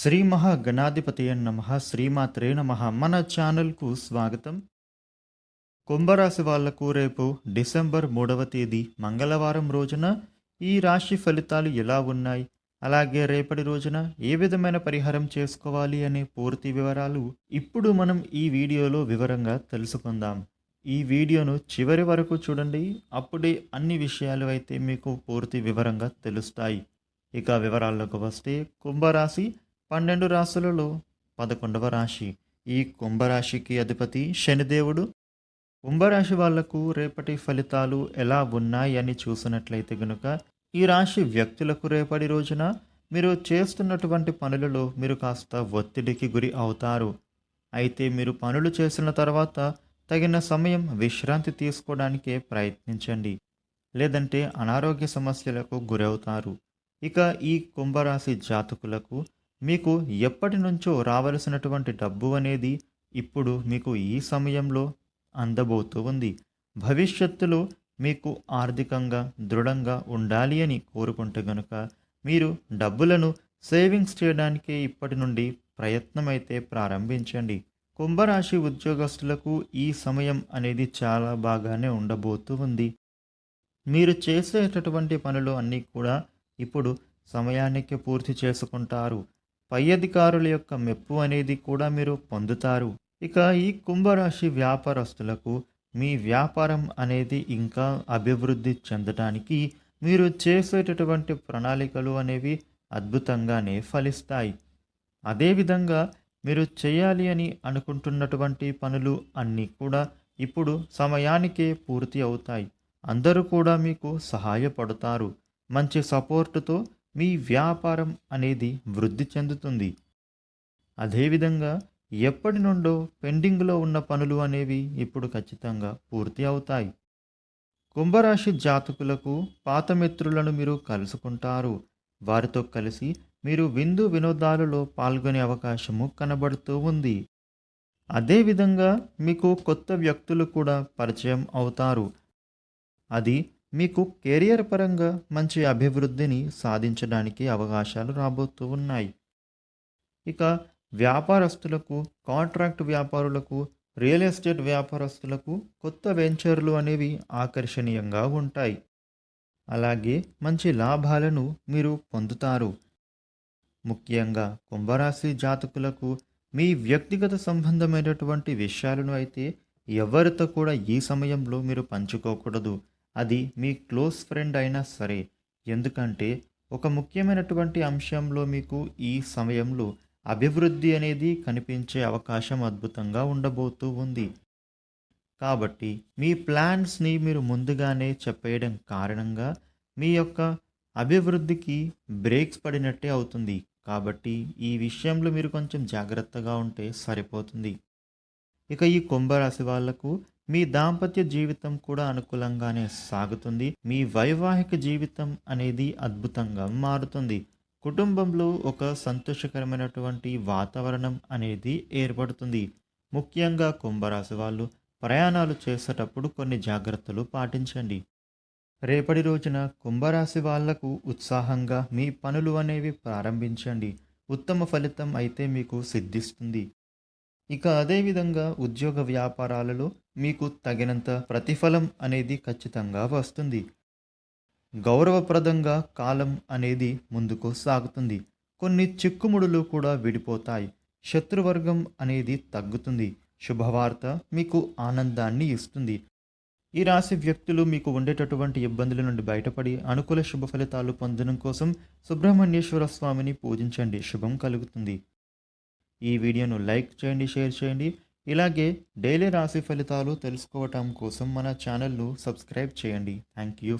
శ్రీ మహాగణాధిపతి నమ శ్రీమాత్రే నమ. మన ఛానల్కు స్వాగతం. కుంభరాశి వాళ్ళకు రేపు డిసెంబర్ మూడవ తేదీ మంగళవారం రోజున ఈ రాశి ఫలితాలు ఎలా ఉన్నాయి? అలాగే రేపటి రోజున ఏ విధమైన పరిహారం చేసుకోవాలి అనే పూర్తి వివరాలు ఇప్పుడు మనం ఈ వీడియోలో వివరంగా తెలుసుకుందాం. ఈ వీడియోను చివరి వరకు చూడండి. అప్పుడే అన్ని విషయాలు అయితే మీకు పూర్తి వివరంగా తెలుస్తాయి. ఇక వివరాల్లోకి వస్తే కుంభరాశి పన్నెండు రాశులలో పదకొండవ రాశి. ఈ కుంభరాశికి అధిపతి శనిదేవుడు. కుంభరాశి వాళ్ళకు రేపటి ఫలితాలు ఎలా ఉన్నాయి అని చూసినట్లయితే గనుక ఈ రాశి వ్యక్తులకు రేపటి రోజున మీరు చేస్తున్నటువంటి పనులలో మీరు కాస్త ఒత్తిడికి గురి అవుతారు. అయితే మీరు పనులు చేసిన తర్వాత తగిన సమయం విశ్రాంతి తీసుకోవడానికే ప్రయత్నించండి. లేదంటే అనారోగ్య సమస్యలకు గురవుతారు. ఇక ఈ కుంభరాశి జాతకులకు మీకు ఎప్పటి నుంచో రావలసినటువంటి డబ్బు అనేది ఇప్పుడు మీకు ఈ సమయంలో అందబోతూ ఉంది. భవిష్యత్తులో మీకు ఆర్థికంగా దృఢంగా ఉండాలి అని కోరుకుంటే గనుక మీరు డబ్బులను సేవింగ్స్ చేయడానికే ఇప్పటి నుండి ప్రయత్నమైతే ప్రారంభించండి. కుంభరాశి ఉద్యోగస్తులకు ఈ సమయం అనేది చాలా బాగానే ఉండబోతూ ఉంది. మీరు చేసేటటువంటి పనులు అన్నీ కూడా ఇప్పుడు సమయానికి పూర్తి చేసుకుంటారు. పై అధికారుల యొక్క మెప్పు అనేది కూడా మీరు పొందుతారు. ఇక ఈ కుంభరాశి వ్యాపారస్తులకు మీ వ్యాపారం అనేది ఇంకా అభివృద్ధి చెందడానికి మీరు చేసేటటువంటి ప్రణాళికలు అనేవి అద్భుతంగానే ఫలిస్తాయి. అదేవిధంగా మీరు చేయాలి అని అనుకుంటున్నటువంటి పనులు అన్నీ కూడా ఇప్పుడు సమయానికే పూర్తి అవుతాయి. అందరూ కూడా మీకు సహాయపడతారు. మంచి సపోర్టుతో మీ వ్యాపారం అనేది వృద్ధి చెందుతుంది. అదేవిధంగా ఎప్పటి నుండో పెండింగ్లో ఉన్న పనులు అనేవి ఇప్పుడు ఖచ్చితంగా పూర్తి అవుతాయి. కుంభరాశి జాతకులకు పాత మిత్రులను మీరు కలుసుకుంటారు. వారితో కలిసి మీరు విందు వినోదాలలో పాల్గొనే అవకాశము కనబడుతూ ఉంది. అదేవిధంగా మీకు కొత్త వ్యక్తులు కూడా పరిచయం అవుతారు. అది మీకు కెరియర్ పరంగా మంచి అభివృద్ధిని సాధించడానికి అవకాశాలు రాబోతూ ఉన్నాయి. ఇక వ్యాపారస్తులకు కాంట్రాక్ట్ వ్యాపారులకు రియల్ ఎస్టేట్ వ్యాపారస్తులకు కొత్త వెంచర్లు అనేవి ఆకర్షణీయంగా ఉంటాయి. అలాగే మంచి లాభాలను మీరు పొందుతారు. ముఖ్యంగా కుంభరాశి జాతకులకు మీ వ్యక్తిగత సంబంధమైనటువంటి విషయాలను అయితే ఎవరితో కూడా ఈ సమయంలో మీరు పంచుకోకూడదు. అది మీ క్లోజ్ ఫ్రెండ్ అయినా సరే. ఎందుకంటే ఒక ముఖ్యమైనటువంటి అంశంలో మీకు ఈ సమయంలో అభివృద్ధి అనేది కనిపించే అవకాశం అద్భుతంగా ఉండబోతూ ఉంది. కాబట్టి మీ ప్లాన్స్ని మీరు ముందుగానే చెప్పేయడం కారణంగా మీ యొక్క అభివృద్ధికి బ్రేక్స్ పడినట్టే అవుతుంది. కాబట్టి ఈ విషయంలో మీరు కొంచెం జాగ్రత్తగా ఉంటే సరిపోతుంది. ఇక ఈ కుంభరాశి వాళ్ళకు మీ దాంపత్య జీవితం కూడా అనుకూలంగానే సాగుతుంది. మీ వైవాహిక జీవితం అనేది అద్భుతంగా మారుతుంది. కుటుంబంలో ఒక సంతోషకరమైనటువంటి వాతావరణం అనేది ఏర్పడుతుంది. ముఖ్యంగా కుంభరాశి వాళ్ళు ప్రయాణాలు చేసేటప్పుడు కొన్ని జాగ్రత్తలు పాటించండి. రేపటి రోజున కుంభరాశి వాళ్ళకు ఉత్సాహంగా మీ పనులు అనేవి ప్రారంభించండి. ఉత్తమ ఫలితం అయితే మీకు సిద్ధిస్తుంది. ఇక అదేవిధంగా ఉద్యోగ వ్యాపారాలలో మీకు తగినంత ప్రతిఫలం అనేది ఖచ్చితంగా వస్తుంది. గౌరవప్రదంగా కాలం అనేది ముందుకు సాగుతుంది. కొన్ని చిక్కుముడులు కూడా విడిపోతాయి. శత్రువర్గం అనేది తగ్గుతుంది. శుభవార్త మీకు ఆనందాన్ని ఇస్తుంది. ఈ రాశి వ్యక్తులు మీకు ఉండేటటువంటి ఇబ్బందుల నుండి బయటపడి అనుకూల శుభ ఫలితాలు పొందడం కోసం సుబ్రహ్మణ్యేశ్వర స్వామిని పూజించండి. శుభం కలుగుతుంది. ఈ వీడియోను లైక్ చేయండి షేర్ చేయండి. ఇలాగే డైలీ రాశి ఫలితాలు తెలుసుకోవటం కోసం మన ఛానల్ను సబ్స్క్రైబ్ చేయండి. Thank you.